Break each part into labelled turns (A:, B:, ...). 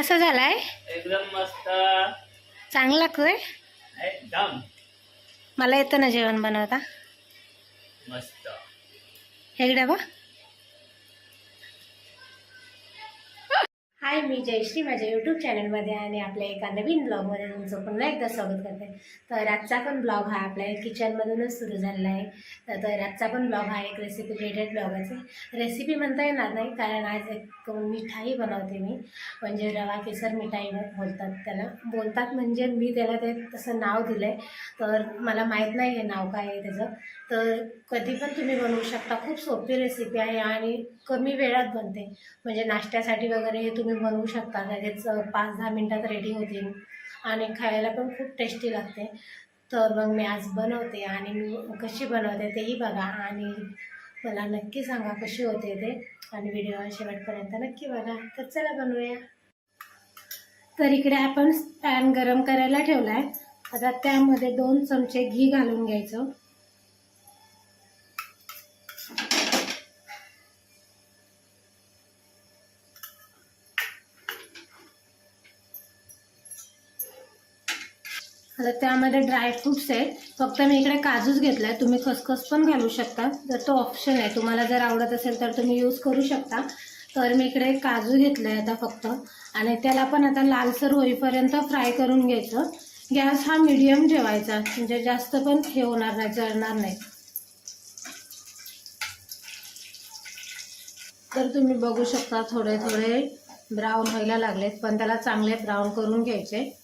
A: कसा झालाय?
B: एकदम मस्त.
A: चांगला लागतोय
B: एकदम.
A: मला येतं ना जेवण बनवता.
B: मस्त.
A: इकडे बा हाय मी जयश्री माझ्या यूट्यूब चॅनलमध्ये आणि आपल्या एका नवीन ब्लॉगमध्ये तुमचं पुन्हा एकदा स्वागत करते. तर आजचा पण ब्लॉग हा आपल्या किचनमधूनच सुरू झालेला आहे. तर आजचा पण ब्लॉग हा एक रेसिपी रिलेटेड ब्लॉग आहे. रेसिपी म्हणता येणार नाही कारण आज एक मिठाई बनवते मी. म्हणजे रवा केसर मिठाई बोलतात त्याला. बोलतात म्हणजे मी त्याला ते तसं नाव दिलं आहे तर मला माहीत नाही हे नाव काय आहे त्याचं. तर कधी पण तुम्ही बनवू शकता. खूप सोपी रेसिपी आहे आणि कमी वेळात बनते. म्हणजे नाश्त्यासाठी वगैरे हे तुम्ही तुम्ही बनवू शकता. लगेच पाच दहा मिनटात रेडी होतील. आणि खायला पण खूप टेस्टी लागते. तर मग मी आज बनवते आणि मी कशी बनवते तेही बघा. आणि मला नक्की सांगा कशी होते ते. आणि व्हिडिओ शेवटपर्यंत नक्की बघा. तर चला बनवूया. तर इकडे आपण पॅन गरम करायला ठेवला आहे आता त्यामध्ये दोन चमचे घी घालून घ्यायचं. आता त्यामध्ये ड्रायफ्रुट्स आहेत. फक्त मी इकडे काजूच घेतला आहे तुम्ही खसखस पण घालू शकता. तर तो ऑप्शन आहे. तुम्हाला जर आवडत असेल तर तुम्ही यूज करू शकता. तर मी इकडे काजू घेतलं आहे आता फक्त. आणि त्याला पण आता लालसर होईपर्यंत फ्राय करून घ्यायचं. गॅस हा मिडियम ठेवायचा. म्हणजे जास्त पण हे होणार नाही जळणार नाही. तर तुम्ही बघू शकता थोडे थोडे ब्राऊन व्हायला लागलेत. पण त्याला चांगले ब्राऊन करून घ्यायचे.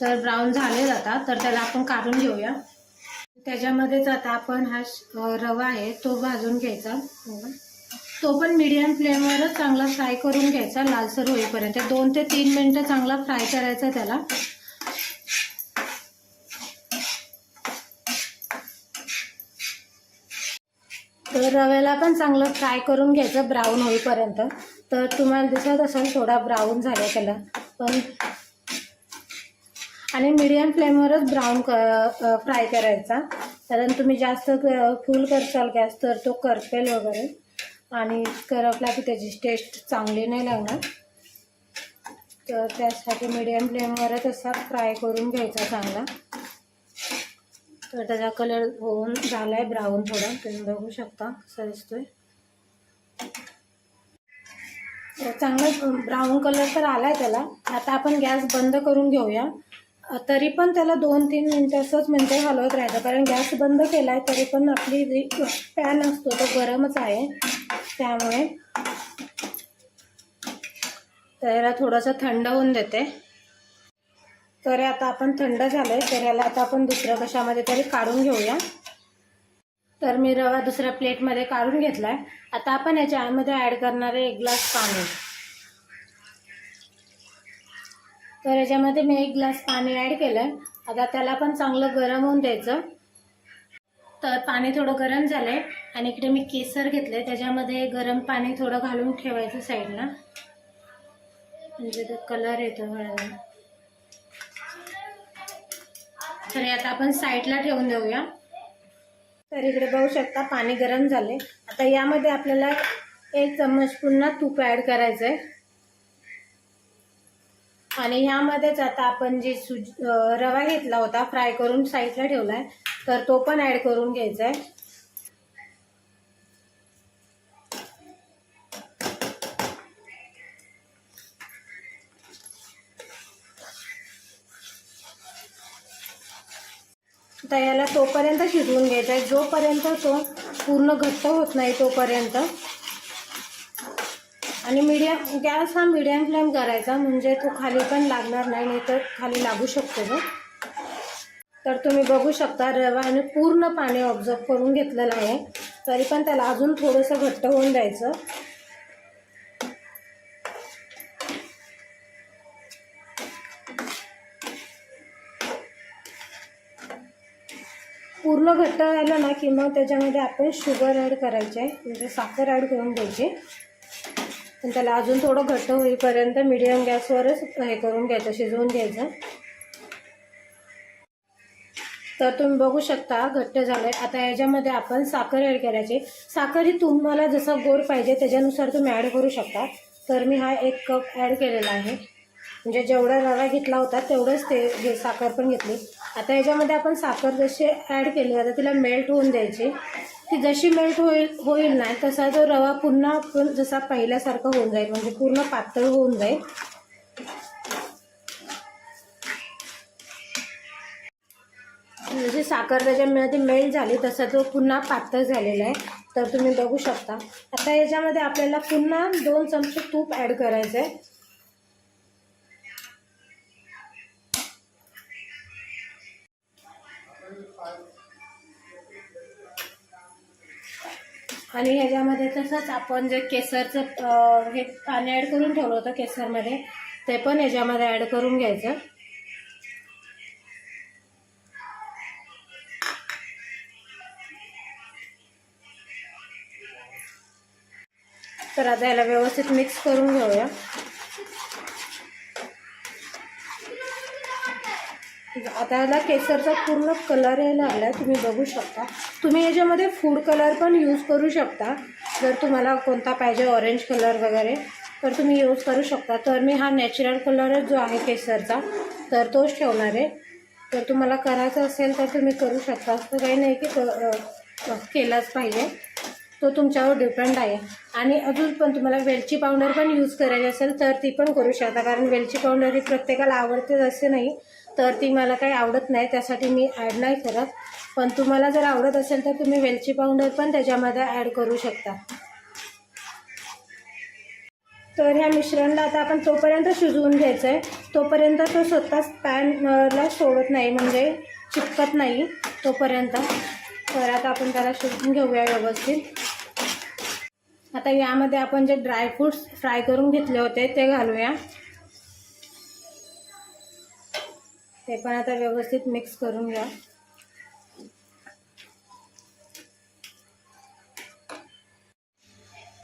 A: तर ब्राऊन झाले जातात तर त्याला आपण काढून घेऊया. त्याच्यामध्येच आता आपण हा रवा आहे तो भाजून घ्यायचा. तो पण मीडियम फ्लेमवरच चांगला फ्राय करून घ्यायचा लालसर होईपर्यंत. दोन ते तीन मिनटं चांगला फ्राय करायचा त्याला. तर रव्याला पण चांगलं फ्राय करून घ्यायचं ब्राऊन होईपर्यंत. तर तुम्हाला दिसत असेल थोडा ब्राऊन झाला त्याला. पण आणि मीडियम फ्लेमवरच ब्राऊन क फ्राय करायचा. कारण तुम्ही जास्त क- फुल करसाल गॅस तर तो करपेल वगैरे. आणि करपला की त्याची टेस्ट चांगली नाही लागणार. तर त्यासाठी मिडियम फ्लेमवरच असा फ्राय करून घ्यायचा चांगला. तर त्याचा कलर होऊन झाला आहे ब्राऊन थोडा. तुम्ही बघू शकता कसा दिसतोय. चांगला ब्राऊन कलर तर आला आहे त्याला. आता आपण गॅस बंद करून घेऊया. तरी पण त्याला दोन तीन मिनटं असंच मिनटं हलवत राहायचं. कारण गॅस बंद केला आहे तरी पण आपली जी पॅन असतो तो गरमच आहे. त्यामुळे तर याला थोडंसं थंड होऊन देते. तर आता आपण थंड झालं आहे तर याला आता आपण दुसऱ्या कशामध्ये तरी काढून घेऊया. तर मी रवा दुसऱ्या प्लेटमध्ये काढून घेतला आहे आता आपण याच्या याच्यामध्ये ॲड करणार आहे एक ग्लास पाणी. तर याच्यामध्ये मी एक ग्लास पाणी ॲड केलं आहे आता त्याला पण चांगलं गरम होऊन द्यायचं. तर पाणी थोडं गरम झालं आहे आणि इकडे मी केसर घेतलं आहे त्याच्यामध्ये गरम पाणी थोडं घालून ठेवायचं साईडला. म्हणजे तो कलर येतो हळद. तर आता आपण साईडला ठेवून देऊया. तर इकडे बघू शकता पाणी गरम झाले आता यामध्ये आपल्याला एक चम्मच पुन्हा तूप ॲड करायचं आहे आणि ह्यामध्येच आता आपण जे सुज रवा घेतला होता फ्राय करून साईडला ठेवला आहे तर तो पण ॲड करून घ्यायचा आहे तर याला तोपर्यंत शिजवून घ्यायचा आहे जोपर्यंत तो पूर्ण घट्ट होत नाही तोपर्यंत. आणि मीडियम गॅस हा मीडियम फ्लेम करायचा म्हणजे तो खाली पण लागणार नाही नाही तर खाली लागू शकतो तो. तर तुम्ही बघू शकता रवा आणि पूर्ण पाणी ऑब्झर्व करून घेतलेलं आहे. तरी पण त्याला अजून थोडंसं घट्ट होऊन द्यायचं. पूर्ण घट्ट झालं ना की मग त्याच्यामध्ये आपण शुगर ॲड करायचे आहे म्हणजे साखर ॲड करून द्यायची. पण त्याला अजून थोडं घट्ट होईपर्यंत मिडियम गॅसवरच हे करून घ्यायचं शिजवून घ्यायचं. तर तुम्ही बघू शकता घट्ट झालंय. आता याच्यामध्ये आपण साखर ॲड करायची. साखर ही तुम्हाला जसं गोड पाहिजे त्याच्यानुसार तुम्ही ॲड करू शकता. तर मी हा एक कप ॲड केलेला आहे. म्हणजे जेवढा रवा घेतला होता तेवढंच ते हे साखर पण घेतली. आता याच्यामध्ये आपण साखर जशी ॲड केली आता तिला मेल्ट होऊन द्यायची. ती जशी मेल्ट होईल होईल ना तसा तो रवा पुन्हा जसा पहिल्यासारखा होऊन जाईल म्हणजे पूर्ण पातळ होऊन जाईल. म्हणजे जशी साखर त्याच्यामध्ये मेल्ट झाली तसा तो पुन्हा पातळ झालेला आहे. तर तुम्ही बघू शकता. आता याच्यामध्ये आपल्याला पुन्हा दोन चमचे तूप ॲड करायचं आहे आणि ह्याच्यामध्ये तसंच आपण जे केसरचं हे पाणी ॲड करून ठेवलं होतं केसरमध्ये ते पण ह्याच्यामध्ये ॲड करून घ्यायचं. तर आता याला व्यवस्थित मिक्स करून घेऊया. आता याला केसरचा पूर्ण कलर यायला लागला आहे तुम्ही बघू शकता. तुम्ही याच्यामध्ये फूड कलर पण यूज करू शकता. जर तुम्हाला कोणता पाहिजे ऑरेंज कलर वगैरे तर तुम्ही यूज करू शकता. तर मी हा नॅचरल कलरच जो आहे केसरचा तर तोच ठेवणार आहे. तर तुम्हाला करायचं असेल तर तुम्ही करू शकता. असं काही नाही की क- केलाच पाहिजे. तो तुमच्यावर डिपेंड आहे. आणि अजून पण तुम्हाला वेलची पावडर पण यूज करायची असेल तर ती पण करू शकता. कारण वेलची पावडर ही प्रत्येकाला आवडतेच असे नाही. तर ती मला काही आवडत नाही त्यासाठी मी ॲड नाही करत. पण तुम्हाला जर आवडत असेल तर तुम्ही वेलची पावडर पण त्याच्यामध्ये ॲड करू शकता. तर ह्या मिश्रणला आता आपण तोपर्यंत शिजवून घ्यायचं आहे तोपर्यंत तो स्वतःच पॅनला सोडत नाही म्हणजे चिपकत नाही तोपर्यंत. तर आता आपण त्याला शिजवून घेऊया व्यवस्थित. आता यामध्ये आपण जे ड्रायफ्रूट्स फ्राय करून घेतले होते ते घालूया. ते पण आता व्यवस्थित मिक्स करून घ्या.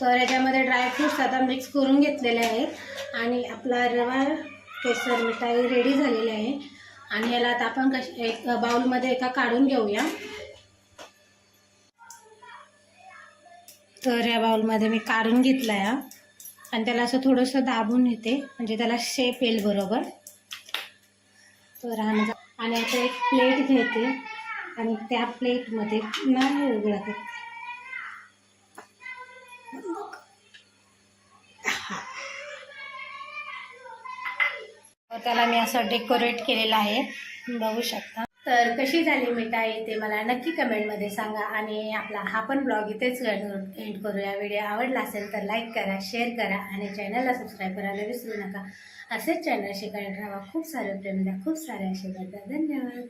A: तर याच्यामध्ये ड्रायफ्रूट्स आता मिक्स करून घेतलेले आहेत. आणि आपला रवा केसर मिठाई रेडी झालेली आहे. आणि याला आता आपण कश एक बाउलमध्ये एका काढून घेऊया. तर या बाउलमध्ये मी काढून घेतला आहे आणि त्याला असं थोडंसं दाबून येते. म्हणजे त्याला शेप येईल बरोबर. तर हा आणि आता एक प्लेट घेते. आणि त्या प्लेटमध्ये नारळ उघडा ते त्याला मी असं डेकोरेट केलेलं आहे. बघू शकता. तर कशी झाली मिठाई ते मला नक्की कमेंटमध्ये सांगा आणि आपला हा पण ब्लॉग इथेच एंड करूया व्हिडिओ आवडला असेल तर लाईक करा शेअर करा आणि चॅनलला सबस्क्राईब करायला विसरू नका. असेच चॅनल शिकायला राहा खूप सारे प्रेम द्या खूप सारे आशीर्वाद द्या धन्यवाद.